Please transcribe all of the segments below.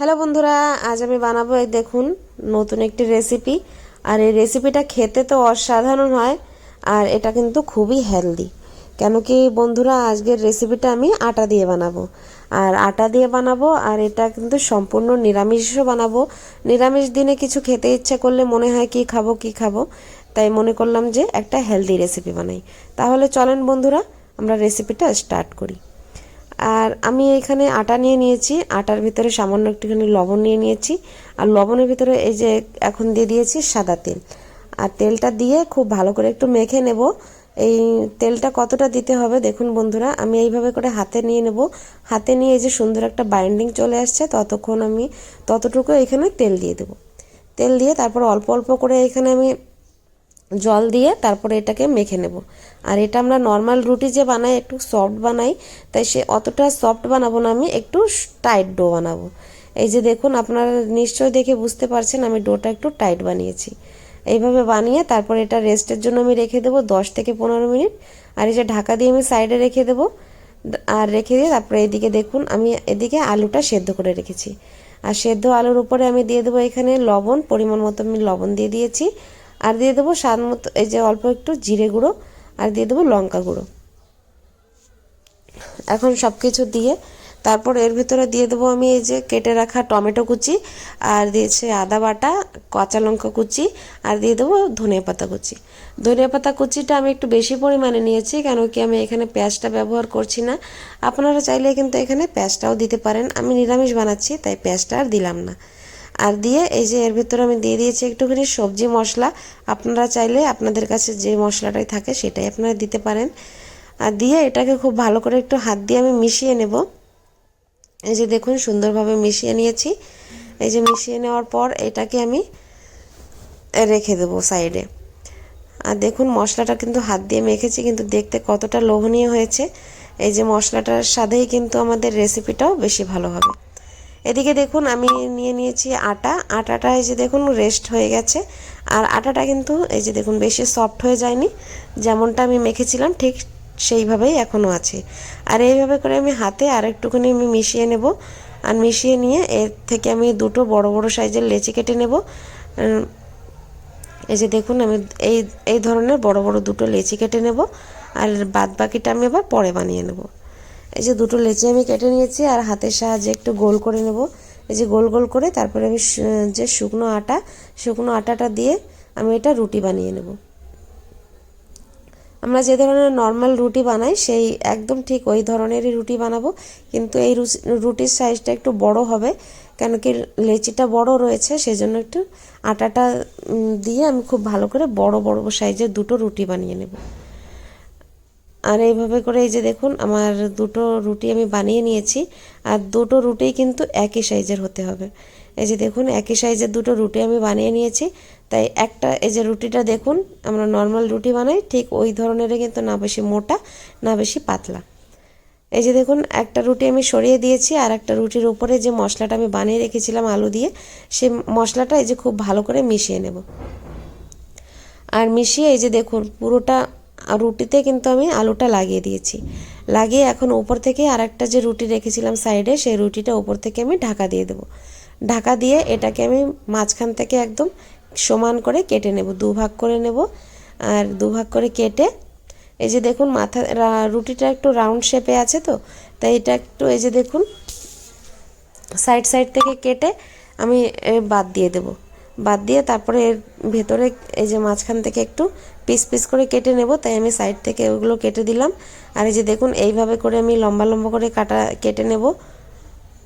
Hello বন্ধুরা, আজ আমি বানাবো এই দেখুন নতুন একটি রেসিপি আর এই রেসিপিটা খেতে তো অসাধারণ হয়, আর এটা কিন্তু খুবই হেলদি কেন কি বন্ধুরা, আজকের রেসিপিটা আমি আটা দিয়ে বানাবো। আর আটা দিয়ে বানাবো, আর এটা কিন্তু সম্পূর্ণ নিরামিষও বানাবো। নিরামিষ দিনে কিছু খেতে ইচ্ছা করলে মনে হয় কি খাব কি খাব। তাই মনে করলাম যে একটা হেলদি রেসিপি বানাই। তাহলে চলেন বন্ধুরা, আমরা রেসিপিটা স্টার্ট করি। আর আমি এখানে আটা নিয়ে নিয়েছি। আটার ভিতরে সামান্য একটুখানি লবণ নিয়ে নিয়েছি। আর লবণের ভিতরে এই যে এখন দিয়ে দিয়েছি সাদা তেল। আর তেলটা দিয়ে খুব ভালো করে একটু মেখে নেব। এই তেলটা কতটা দিতে হবে দেখুন বন্ধুরা, আমি এইভাবে করে হাতে নিয়ে নেব। হাতে নিয়ে এই যে সুন্দর একটা বাইন্ডিং চলে আসছে, ততক্ষণ আমি, ততটুকু এখানে তেল দিয়ে দেব। তেল দিয়ে তারপর অল্প অল্প করে এখানে আমি জল দিয়ে তারপরে এটাকে মেখে নেব। আর এটা আমরা নর্মাল রুটি যে বানাই, একটু সফট বানাই, তাই সে অতটা সফট বানাবো না আমি, একটু টাইট ডো বানাবো। এই যে দেখুন, আপনারা নিশ্চয়ই দেখে বুঝতে পারছেন আমি ডোটা একটু টাইট বানিয়েছি। এইভাবে বানিয়ে তারপর এটা রেস্টের জন্য আমি রেখে দেবো দশ থেকে পনেরো মিনিট। আর এই যে ঢাকা দিয়ে আমি সাইডে রেখে দেবো, আর রেখে দিয়ে তারপরে এদিকে দেখুন, আমি এদিকে আলুটা সেদ্ধ করে রেখেছি। আর সেদ্ধ আলুর উপরে আমি দিয়ে দেবো এখানে লবণ, পরিমাণ মতো আমি লবণ দিয়ে দিয়েছি। আর দিয়ে দেবো স্বাদ মতো, এই যে অল্প একটু জিরে গুঁড়ো, আর দিয়ে দেবো লঙ্কা গুঁড়ো। এখন সব কিছু দিয়ে তারপর এর ভিতরে দিয়ে দেবো আমি এই যে কেটে রাখা টমেটো কুচি, আর দিয়েছে আদা বাটা, কাঁচা লঙ্কা কুচি, আর দিয়ে দেবো ধনে পাতা কুচি। ধনে পাতা কুচিটা আমি একটু বেশি পরিমাণে নিয়েছি, কেন কি আমি এখানে পেঁয়াজটা ব্যবহার করছি না। আপনারা চাইলে কিন্তু এখানে পেঁয়াজটাও দিতে পারেন, আমি নিরামিষ বানাচ্ছি, তাই পেঁয়াজটা আর দিলাম না। আর দিয়ে এই যে এর ভিতরে আমি দিয়ে দিয়েছি একটুখানি সবজি মশলা। আপনারা চাইলে আপনাদের কাছে যে মশলাটাই থাকে সেটাই আপনারা দিতে পারেন। আর দিয়ে এটাকে খুব ভালো করে একটু হাত দিয়ে আমি মিশিয়ে নেব। এই যে দেখুন সুন্দরভাবে মিশিয়ে নিয়েছি। এই যে মিশিয়ে নেওয়ার পর এটাকে আমি রেখে দেবো সাইডে। আর দেখুন মশলাটা কিন্তু হাত দিয়ে মেখেছি, কিন্তু দেখতে কতটা লোভনীয় হয়েছে। এই যে মশলাটার সাথেই কিন্তু আমাদের রেসিপিটাও বেশি ভালো হবে। এদিকে দেখুন, আমি নিয়ে নিয়েছি আটা। আটাটা এই যে দেখুন রেস্ট হয়ে গেছে। আর আটাটা কিন্তু এই যে দেখুন, বেশি সফট হয়ে যায়নি। যেমনটা আমি মেখেছিলাম, ঠিক সেইভাবেই এখনও আছে। আর এইভাবে করে আমি হাতে আর একটুখানি আমি মিশিয়ে নেব। আর মিশিয়ে নিয়ে এর থেকে আমি দুটো বড় বড় সাইজের লেচি কেটে নেব। এই যে দেখুন, আমি এই এই ধরনের বড় বড় দুটো লেচি কেটে নেব। আর বাদ বাকিটা আমি আবার পরে বানিয়ে নেব। এই যে দুটো লেচি আমি কেটে নিয়েছি আর হাতের সাহায্যে একটু গোল করে নেব। এই যে গোল গোল করে তারপরে আমি যে শুকনো আটা, শুকনো আটাটা দিয়ে আমি এটা রুটি বানিয়ে নেব। আমরা যে ধরনের নর্মাল রুটি বানাই, সেই একদম ঠিক ওই ধরনেরই রুটি বানাবো। কিন্তু এই রুটির সাইজটা একটু বড় হবে, কেন কি লেচিটা বড় রয়েছে, সেজন্য একটু আটাটা দিয়ে আমি খুব ভালো করে বড় বড় সাইজের দুটো রুটি বানিয়ে নেব। আর এইভাবে করে এই যে দেখুন, আমার দুটো রুটি আমি বানিয়ে নিয়েছি, আর দুটো রুটিই কিন্তু একই সাইজের হতে হবে। এই যে দেখুন, একই সাইজের দুটো রুটি আমি বানিয়ে নিয়েছি, তাই একটা, এই যে রুটিটা দেখুন, আমরা নর্মাল রুটি বানাই, ঠিক ওই ধরনেরই কিন্তু না বেশি মোটা, না বেশি পাতলা। এই যে দেখুন, একটা রুটি আমি সরিয়ে দিয়েছি, আর একটা রুটির উপরে যে মশলাটা আমি বানিয়ে রেখেছিলাম আলু দিয়ে সেই মশলাটা এই যে খুব ভালো করে মিশিয়ে নেব। আর মিশিয়ে এই যে দেখুন, পুরোটা রুটিতে কিন্তু আমি আলুটা লাগিয়ে দিয়েছি। লাগিয়ে এখন উপর থেকে আর একটা যে রুটি রেখেছিলাম সাইডে, সেই রুটিটা উপর থেকে আমি ঢাকা দিয়ে দেবো। ঢাকা দিয়ে এটাকে আমি মাঝখান থেকে একদম সমান করে কেটে নেব, দু ভাগ করে নেব। আর দু ভাগ করে কেটে, এই যে দেখুন মাথা রুটিটা একটু রাউন্ড শেপে আছে তো, তাই এটা একটু এই যে দেখুন, সাইড সাইড থেকে কেটে আমি বাদ দিয়ে দেব। বাদ দিয়ে তারপরে এর ভেতরে এই যে মাঝখান থেকে একটু পিস পিস করে কেটে নেব, তাই আমি সাইড থেকে ওগুলো কেটে দিলাম। আর এই যে দেখুন, এইভাবে করে আমি লম্বা লম্বা করে কাটা, কেটে নেব।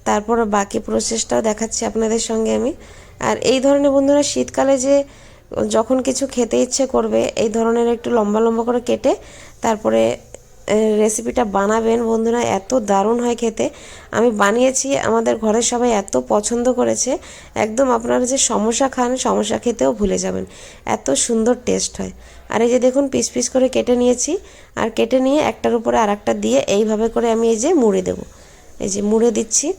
তারপর বাকি প্রসেসটাও দেখাচ্ছি আপনাদের সঙ্গে আমি। আর এই ধরনের বন্ধুরা, শীতকালে যে যখন কিছু খেতে ইচ্ছে করবে, এই ধরনের একটু লম্বা লম্বা করে কেটে তারপরে রেসিপিটা বানাবেন। বন্ধুরা, এত দারুণ হয় খেতে। আমি বানিয়েছি, আমাদের ঘরের সবাই এত পছন্দ করেছে। একদম আপনারা যে সমস্যা খান সমস্যা খেতেও ভুলে যাবেন। এত সুন্দর টেস্ট হয়। আর এই যে দেখুন পিস পিস করে কেটে নিয়েছি। আর কেটে নিয়ে একটার উপরে আর একটা দিয়ে এইভাবে করে আমি এই যে মুড়ে দেব। এই যে মুড়ে দিচ্ছি।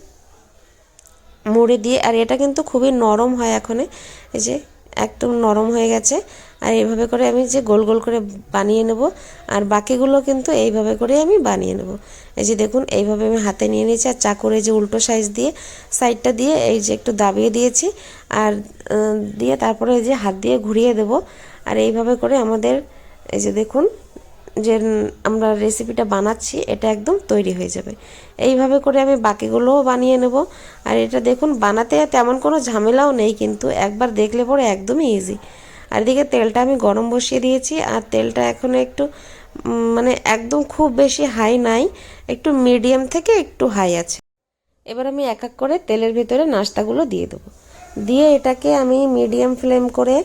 মুড়ে দিয়ে, আর এটা কিন্তু খুবই নরম হয় এখনে। এই যে একদম নরম হয়ে গেছে। আর এইভাবে করে আমি যে গোল গোল করে বানিয়ে নেব, আর বাকিগুলো কিন্তু এইভাবে করে আমি বানিয়ে নেব। এই যে দেখুন, এইভাবে আমি হাতে নিয়ে নিয়েছি, আর চাকুরে যে উল্টো সাইজ দিয়ে সাইডটা দিয়ে এই যে একটু দাবিয়ে দিয়েছি, আর দিয়ে তারপরে এই যে হাত দিয়ে ঘুরিয়ে দেব। আর এইভাবে করে আমাদের, এই যে দেখুন যে আমরা রেসিপিটা বানাচ্ছি, এটা একদম তৈরি হয়ে যাবে। এইভাবে করে আমি বাকিগুলোও বানিয়ে নেব। আর এটা দেখুন, বানাতে তেমন কোনো ঝামেলাও নেই কিন্তু একবার দেখলে পরে একদমই ইজি আর এদিকে তেলটা আমি গরম বসিয়ে দিয়েছি, আর তেলটা এখন একটু মানে একদম খুব বেশি হাই নাই, একটু মিডিয়াম থেকে একটু হাই আছে। এবার আমি এক এক করে তেলের ভিতরে নাস্তাগুলো দিয়ে দেবো। দিয়ে এটাকে আমি মিডিয়াম ফ্লেম করে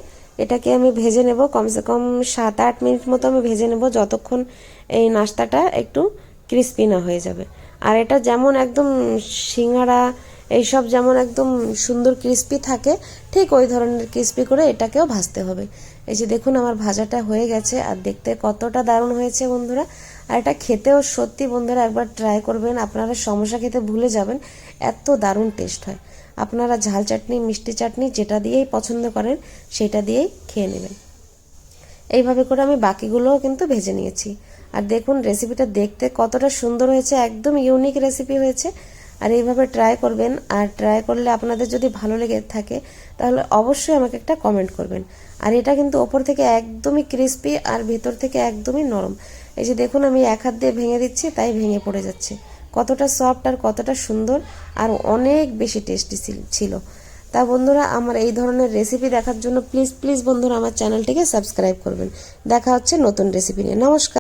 এটাকে আমি ভেজে নেব। কমসে কম সাত আট মিনিট মতো আমি ভেজে নেব যতক্ষণ এই নাস্তাটা একটু ক্রিস্পি না হয়ে যাবে। আর এটা যেমন একদম সিঙ্গারা, এইসব যেমন একদম সুন্দর ক্রিস্পি থাকে, ঠিক ওই ধরনের ক্রিস্পি করে এটাকেও ভাজতে হবে। এই যে দেখুন আমার ভাজাটা হয়ে গেছে আর দেখতে কতটা দারুণ হয়েছে বন্ধুরা। আর এটা খেতেও সত্যি বন্ধুরা একবার ট্রাই করবেন, আপনারা সমস্যা খেতে ভুলে যাবেন, এত দারুণ টেস্ট হয়। আপনারা ঝাল চাটনি, মিষ্টি চাটনি যেটা দিয়েই পছন্দ করেন, সেটা দিয়েই খেয়ে নেবেন। এইভাবে করে আমি বাকিগুলোও কিন্তু ভেজে নিয়েছি। আর দেখুন রেসিপিটা দেখতে কতটা সুন্দর হয়েছে, একদম ইউনিক রেসিপি হয়েছে। আর এইভাবে ট্রাই করবেন, আর ট্রাই করলে আপনাদের যদি ভালো লেগে থাকে, তাহলে অবশ্যই আমাকে একটা কমেন্ট করবেন। আর এটা কিন্তু ওপর থেকে একদমই ক্রিস্পি আর ভেতর থেকে একদমই নরম। এই যে দেখুন, আমি এক হাত দিয়ে ভেঙে দিচ্ছি, তাই ভেঙে পড়ে যাচ্ছে। কতটা সফট আর কতটা সুন্দর আর অনেক বেশি টেস্টি ছিল তা বন্ধুরা, আমার এই ধরনের রেসিপি দেখার জন্য প্লিজ প্লিজ বন্ধুরা আমার চ্যানেলটিকে সাবস্ক্রাইব করবেন। দেখা হচ্ছে নতুন রেসিপি নিয়ে। নমস্কার।